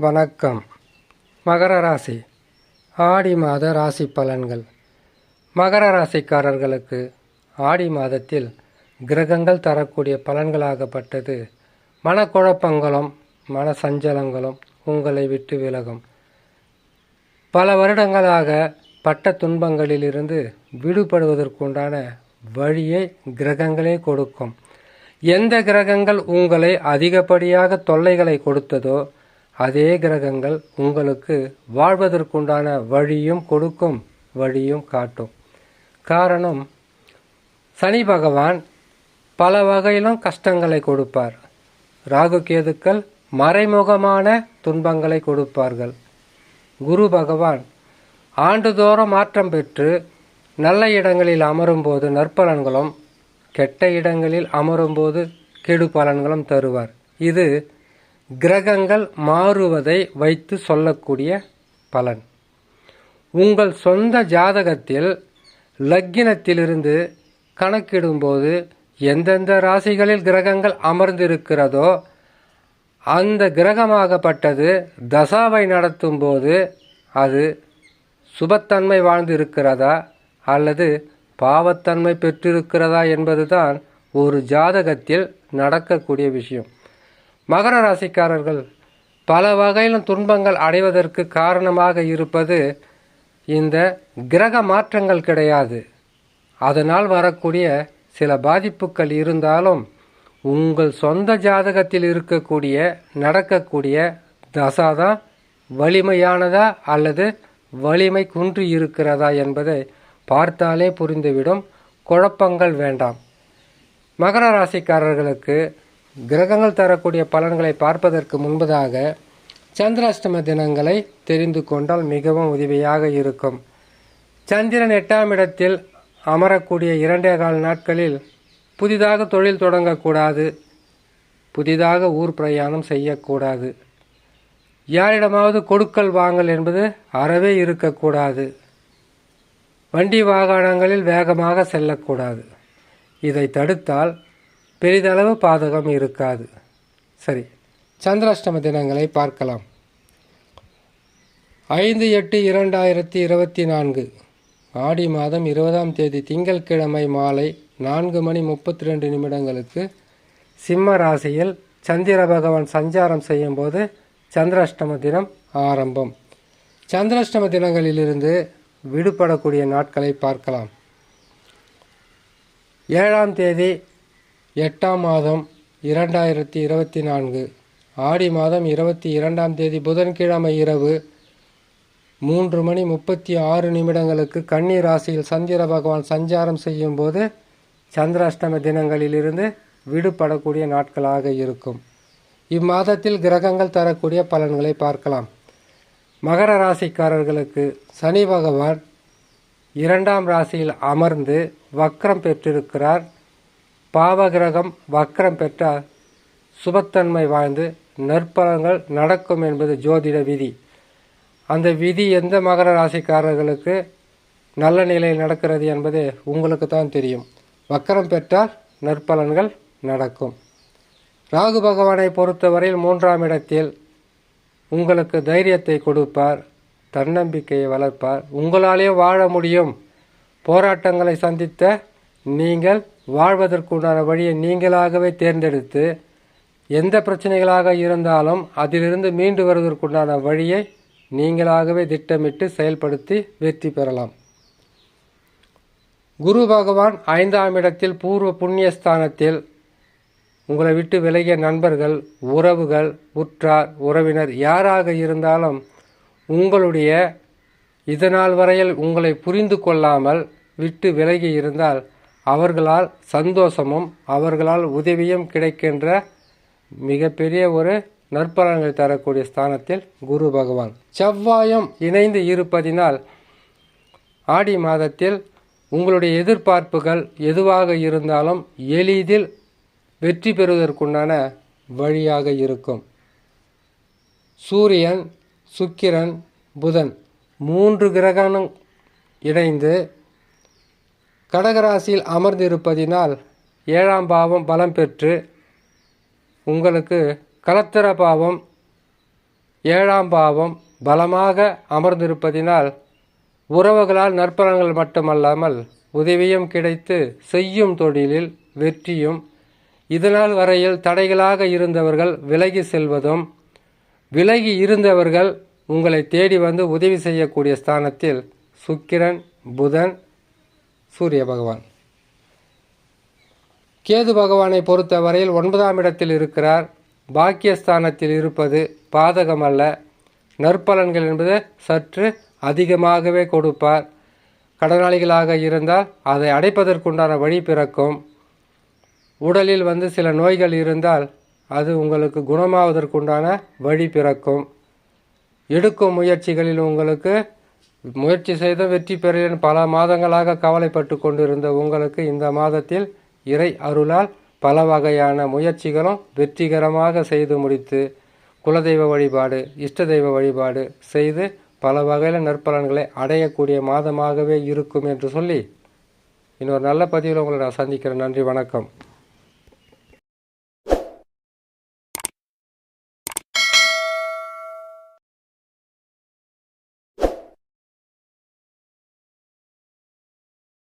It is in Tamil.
வணக்கம். மகர ராசி. ஆடி மாத ராசி பலன்கள். மகர ராசிக்காரர்களுக்கு ஆடி மாதத்தில் கிரகங்கள் தரக்கூடிய பலன்களாகப்பட்டது. மனக்குழப்பங்களும் மன சஞ்சலங்களும் உங்களை விட்டு விலகும். பல வருடங்களாக பட்ட துன்பங்களிலிருந்து விடுபடுவதற்குண்டான வழியை கிரகங்களே கொடுக்கும். எந்த கிரகங்கள் உங்களை அதிகப்படியாக தொல்லைகளை கொடுத்ததோ அதே கிரகங்கள் உங்களுக்கு வாழ்வதற்குண்டான வழியும் கொடுக்கும் வழியும் காட்டும். காரணம் சனி பகவான் பல வகையிலும் கஷ்டங்களை கொடுப்பார். ராகு கேதுக்கள் மறைமுகமான துன்பங்களை கொடுப்பார்கள். குரு பகவான் ஆண்டுதோறும் மாற்றம் பெற்று நல்ல இடங்களில் அமரும்போது நற்பலன்களும் கெட்ட இடங்களில் அமரும்போது கெடு பலன்களும் தருவார். இது கிரகங்கள் மாறுவதை வைத்து சொல்லக்கூடிய பலன். உங்கள் சொந்த ஜாதகத்தில் லக்கினத்திலிருந்து கணக்கிடும்போது எந்தெந்த ராசிகளில் கிரகங்கள் அமர்ந்திருக்கிறதோ அந்த கிரகமாகப்பட்டது தசாவை நடத்தும் போது அது சுபத்தன்மை வாழ்ந்து இருக்கிறதா அல்லது பாவத்தன்மை பெற்றிருக்கிறதா என்பதுதான் ஒரு ஜாதகத்தில் நடக்கக்கூடிய விஷயம். மகர ராசிக்காரர்கள் பல வகையிலும் துன்பங்கள் அடைவதற்கு காரணமாக இருப்பது இந்த கிரக மாற்றங்கள் கிடையாது. அதனால் வரக்கூடிய சில பாதிப்புகள் இருந்தாலும் உங்கள் சொந்த ஜாதகத்தில் இருக்கக்கூடிய நடக்கக்கூடிய தசாதான் வலிமையானதா அல்லது வலிமை குன்று இருக்கிறதா என்பதை பார்த்தாலே புரிந்துவிடும். குழப்பங்கள் வேண்டாம். மகர ராசிக்காரர்களுக்கு கிரகங்கள் தரக்கூடிய பலன்களை பார்ப்பதற்கு முன்பதாக சந்திராஷ்டம தினங்களை தெரிந்து கொண்டால் மிகவும் உதவியாக இருக்கும். சந்திரன் எட்டாம் இடத்தில் அமரக்கூடிய இரண்டே கால் நாட்களில் புதிதாக தொழில் தொடங்கக்கூடாது. புதிதாக ஊர் பிரயாணம் செய்யக்கூடாது. யாரிடமாவது கொடுக்கல் வாங்கல் என்பது அறவே இருக்கக்கூடாது. வண்டி வாகனங்களில் வேகமாக செல்லக்கூடாது. இதை தடுத்தால் பெரிதளவு பாதகம் இருக்காது. சரி சந்திராஷ்டம தினங்களை பார்க்கலாம். ஐந்து எட்டு இரண்டாயிரத்தி இருபத்தி நான்கு ஆடி மாதம் இருபதாம் தேதி திங்கட்கிழமை மாலை நான்கு மணி முப்பத்தி ரெண்டு நிமிடங்களுக்கு சிம்ம ராசியில் சந்திர பகவான் சஞ்சாரம் செய்யும்போது சந்திராஷ்டம தினம் ஆரம்பம். சந்திராஷ்டம தினங்களிலிருந்து விடுபடக்கூடிய நாட்களை பார்க்கலாம். ஏழாம் தேதி எட்டாம் மாதம் இரண்டாயிரத்தி இருபத்தி நான்கு. ஆடி மாதம் இருபத்தி இரண்டாம் தேதி புதன்கிழமை இரவு மூன்று மணி முப்பத்தி ஆறு நிமிடங்களுக்கு கன்னி ராசியில் சந்திர பகவான் சஞ்சாரம் செய்யும் போது சந்திராஷ்டம தினங்களிலிருந்து விடுபடக்கூடிய நாட்களாக இருக்கும். இம்மாதத்தில் கிரகங்கள் தரக்கூடிய பலன்களை பார்க்கலாம். மகர ராசிக்காரர்களுக்கு சனி பகவான் இரண்டாம் ராசியில் அமர்ந்து வக்ரம் பெற்றிருக்கிறார். பாவகிரகம் வக்ரம் பெற்றால் சுபத்தன்மை வாழ்ந்து நற்பலங்கள் நடக்கும் என்பது ஜோதிட விதி. அந்த விதி எந்த மகர ராசிக்காரர்களுக்கு நல்ல நிலையில் நடக்கிறது என்பது உங்களுக்கு தான் தெரியும். வக்கரம் பெற்றால் நற்பலன்கள் நடக்கும். ராகு பகவானை பொறுத்தவரையில் மூன்றாம் இடத்தில் உங்களுக்கு தைரியத்தை கொடுப்பார் தன்னம்பிக்கையை வளர்ப்பார். உங்களாலே வாழ முடியும். போராட்டங்களை சந்தித்த நீங்கள் வாழ்வதற்குண்டான வழியை நீங்களாகவே தேர்ந்தெடுத்து எந்த பிரச்சனைகளாக இருந்தாலும் அதிலிருந்து மீண்டு வருவதற்குண்டான வழியை நீங்களாகவே திட்டமிட்டு செயல்படுத்தி வெற்றி பெறலாம். குரு பகவான் ஐந்தாம் இடத்தில் பூர்வ புண்ணியஸ்தானத்தில் உங்களை விட்டு விலகிய நண்பர்கள் உறவுகள் உற்றார் உறவினர் யாராக இருந்தாலும் உங்களுடைய இதனால் வரையில் உங்களை புரிந்து கொள்ளாமல் விட்டு விலகி இருந்தால் அவர்களால் சந்தோஷமும் அவர்களால் உதவியும் கிடைக்கின்ற மிகப்பெரிய ஒரு நற்பலன்கள் தரக்கூடிய ஸ்தானத்தில் குரு பகவான். செவ்வாயும் இணைந்து இருப்பதினால் ஆடி மாதத்தில் உங்களுடைய எதிர்பார்ப்புகள் எதுவாக இருந்தாலும் எளிதில் வெற்றி பெறுவதற்குண்டான வழியாக இருக்கும். சூரியன் சுக்கிரன் புதன் மூன்று கிரகணம் இணைந்து கடகராசியில் அமர்ந்திருப்பதினால் ஏழாம் பாவம் பலம் பெற்று உங்களுக்கு கலத்திர பாவம் ஏழாம் பாவம் பலமாக அமர்ந்திருப்பதினால் உறவுகளால் நற்பலன்கள் மட்டுமல்லாமல் உதவியும் கிடைத்து செய்யும் தொழிலில் வெற்றியும் இதனால் வரையில் தடைகளாக இருந்தவர்கள் விலகி செல்வதும் விலகி இருந்தவர்கள் உங்களை தேடி வந்து உதவி செய்யக்கூடிய ஸ்தானத்தில் சுக்கிரன் புதன் சூரிய பகவான். கேது பகவானை பொறுத்தவரையில் ஒன்பதாம் இடத்தில் இருக்கிறார். பாக்கியஸ்தானத்தில் இருப்பது பாதகமல்ல. நற்பலன்கள் என்பது சற்று அதிகமாகவே கொடுப்பார். கடனாளிகளாக இருந்தால் அதை அடைப்பதற்குண்டான வழி பிறக்கும். உடலில் வந்து சில நோய்கள் இருந்தால் அது உங்களுக்கு குணமாவதற்குண்டான வழி பிறக்கும். எடுக்கும் முயற்சிகளில் உங்களுக்கு முயற்சி செய்த வெற்றி பெறேன். பல மாதங்களாக கவலைப்பட்டு கொண்டிருந்த உங்களுக்கு இந்த மாதத்தில் இறை அருளால் பல வகையான முயற்சிகளும் வெற்றிகரமாக செய்து முடித்து குலதெய்வ வழிபாடு இஷ்ட தெய்வ வழிபாடு செய்து பல வகையில் நற்பலன்களை அடையக்கூடிய மாதமாகவே இருக்கும் என்று சொல்லி இன்னொரு நல்ல பதிவில் உங்களை நான் சந்திக்கிறேன். நன்றி வணக்கம்.